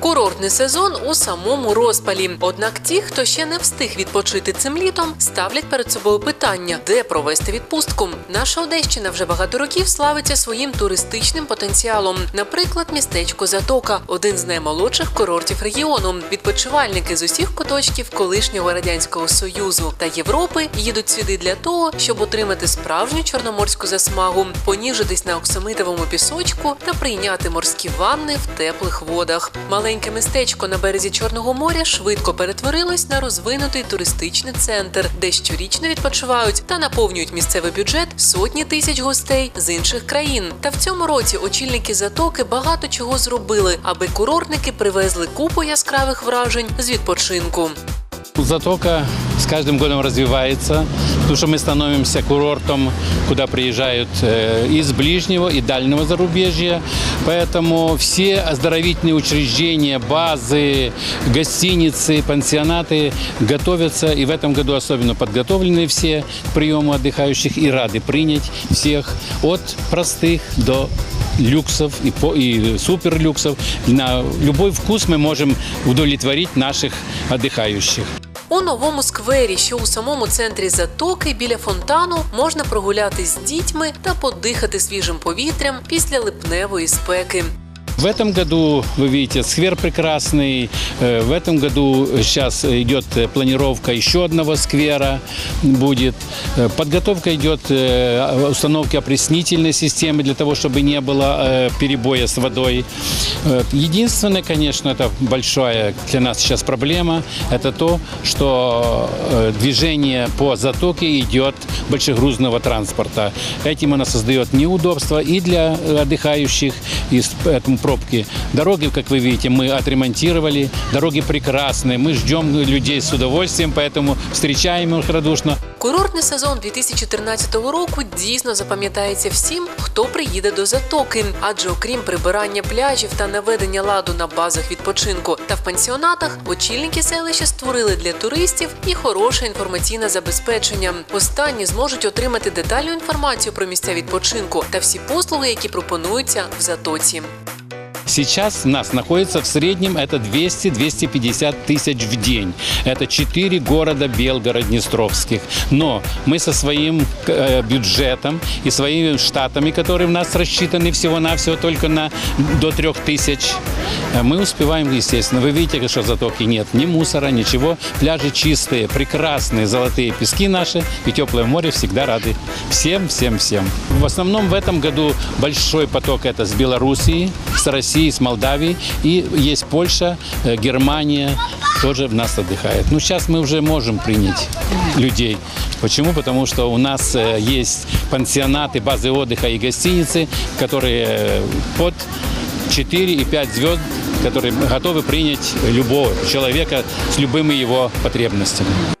Курортний сезон у самому розпалі. Однак ті, хто ще не встиг відпочити цим літом, ставлять перед собою питання, де провести відпустку. Наша Одещина вже багато років славиться своїм туристичним потенціалом. Наприклад, містечко Затока один з наймолодших курортів регіону. Відпочивальники з усіх куточків колишнього радянського союзу та Європи їдуть сюди для того, щоб отримати справжню чорноморську засмагу, поніжитись на оксамитовому пісочку та прийняти морські ванни в теплих водах. Маленьке містечко на березі Чорного моря швидко перетворилось на розвинутий туристичний центр, де щорічно відпочивають та наповнюють місцевий бюджет сотні тисяч гостей з інших країн. Та в цьому році очільники затоки багато чого зробили, аби курортники привезли купу яскравих вражень з відпочинку. Затока с каждым годом развивается, потому что мы становимся курортом, куда приезжают э, из ближнего и дальнего зарубежья. Поэтому все оздоровительные учреждения, базы, гостиницы, пансионаты готовятся, и в этом году особенно подготовлены все к приему отдыхающих и рады принять всех от простых до люксов и, по, и суперлюксов. На любой вкус мы можем удовлетворить наших отдыхающих. У новому сквері, що у самому центрі затоки біля фонтану, можна прогулятись з дітьми та подихати свіжим повітрям після липневої спеки. В этом году, вы видите, сквер прекрасный. Э, В этом году сейчас идет э, планировка еще одного сквера будет. Э, Подготовка идет установки опреснительной системы для того, чтобы не было перебоя с водой. Единственное, конечно, это большая для нас сейчас проблема, это то, что движение по затоке идет большегрузного транспорта. Этим она создает неудобства и для отдыхающих, и с- поэтому пробки. Дороги, как вы видите, мы отремонтировали, дороги прекрасные, мы ждем людей с удовольствием, поэтому встречаем их радушно. Курортний сезон 2014 року дійсно запам'ятається всім, хто приїде до затоки, адже окрім прибирання пляжів та наведення ладу на базах відпочинку та в пансіонатах, очільники селища створили для туристів і хороше інформаційне забезпечення. Останні зможуть отримати детальну інформацію про місця відпочинку та всі послуги, які пропонуються в затоці. Сейчас у нас находится в среднем это 200-250 тысяч в день. Это 4 города Белгород-Днестровских. Но мы со своим э, бюджетом и своими штатами, которые у нас рассчитаны всего-навсего только на до 3 тысяч, э, мы успеваем, естественно. Вы видите, что в затоке нет ни мусора, ничего. Пляжи чистые, прекрасные, золотые пески наши. И теплое море всегда рады всем, всем, всем. В основном в этом году большой поток это с Белоруссии, с России, с Молдавии. И есть Польша, э, Германия тоже в нас отдыхает. Ну, сейчас мы уже можем принять людей. Почему? Потому что у нас э, есть пансионаты, базы отдыха и гостиницы, которые э, под 4 и 5 звезд, которые готовы принять любого человека с любыми его потребностями.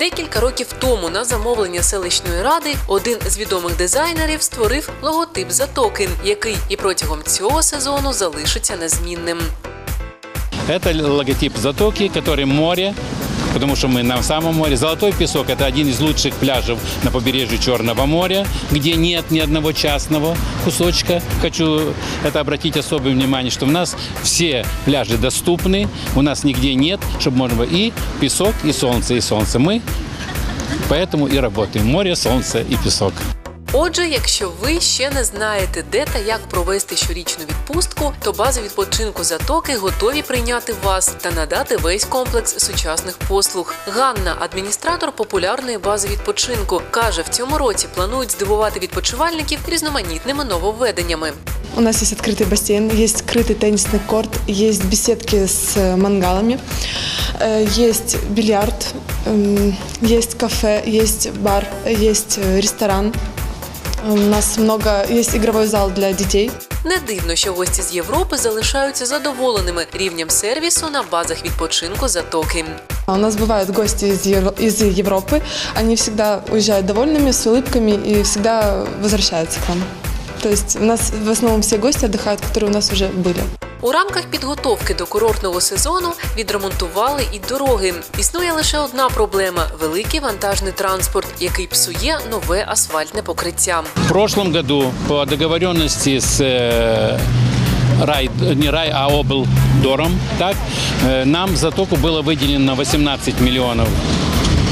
Декілька років тому на замовлення селищної ради один з відомих дизайнерів створив логотип затоки, який і протягом цього сезону залишиться незмінним. Это логотип Затоки, который море, потому что мы на самом море. Золотой песок – это один из лучших пляжев на побережье Черного моря, где нет ни одного частного кусочка. Хочу это обратить особое внимание, что у нас все пляжи доступны, у нас нигде нет, чтобы можно было и песок, и солнце, и солнце. Мы поэтому и работаем. Море, солнце и песок. Отже, якщо ви ще не знаєте, де та як провести щорічну відпустку, то бази відпочинку затоки готові прийняти вас та надати весь комплекс сучасних послуг. Ганна, адміністратор популярної бази відпочинку, каже, в цьому році планують здивувати відпочивальників різноманітними нововведеннями. У нас есть открытый бассейн, есть крытый теннисный корт, есть беседки с э, мангалами, э, есть бильярд, эм, есть кафе, есть бар, есть э, ресторан. У нас много, есть игровой зал для детей. Не дивно, що гості з Європи залишаються задоволеними рівнем сервісу на базах відпочинку затоки. А У нас бывают гости из, Евро- из Европы, они всегда уезжают довольными, с улыбками и всегда возвращаются к нам. То есть у нас в основном все гости отдыхают, которые у нас уже были. У рамках підготовки до курортного сезону відремонтували і дороги. Існує лише одна проблема великий вантажний транспорт, який псує нове асфальтне покриття. В прошлом году по договоренности с э, рай, не рай, а облдором, так, э, нам в затоку было выделено 18 миллионов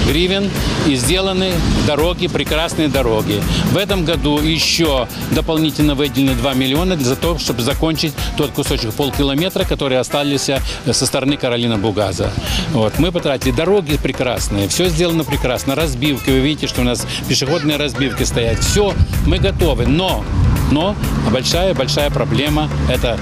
гривен и сделаны дороги, прекрасные дороги. В этом году еще дополнительно выделены 2 миллиона для того, чтобы закончить тот кусочек полкилометра, которые остались э, со стороны Каролина Бугаза. Вот. Мы потратили дороги прекрасные, все сделано прекрасно, разбивки, вы видите, что у нас пешеходные разбивки стоят, все, мы готовы, но но большая-большая проблема – это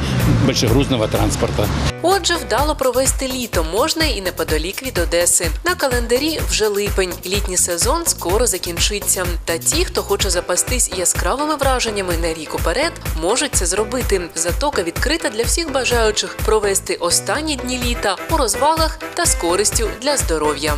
большегрузного транспорта. Отже, вдало провести літо можна і неподалік від Одеси. На календарі вже липень. Літній сезон скоро закінчиться. Та ті, хто хоче запастись яскравими враженнями на рік уперед, можуть це зробити. Затока відкрита для всіх бажаючих провести останні дні літа у розвагах та з користю для здоров'я.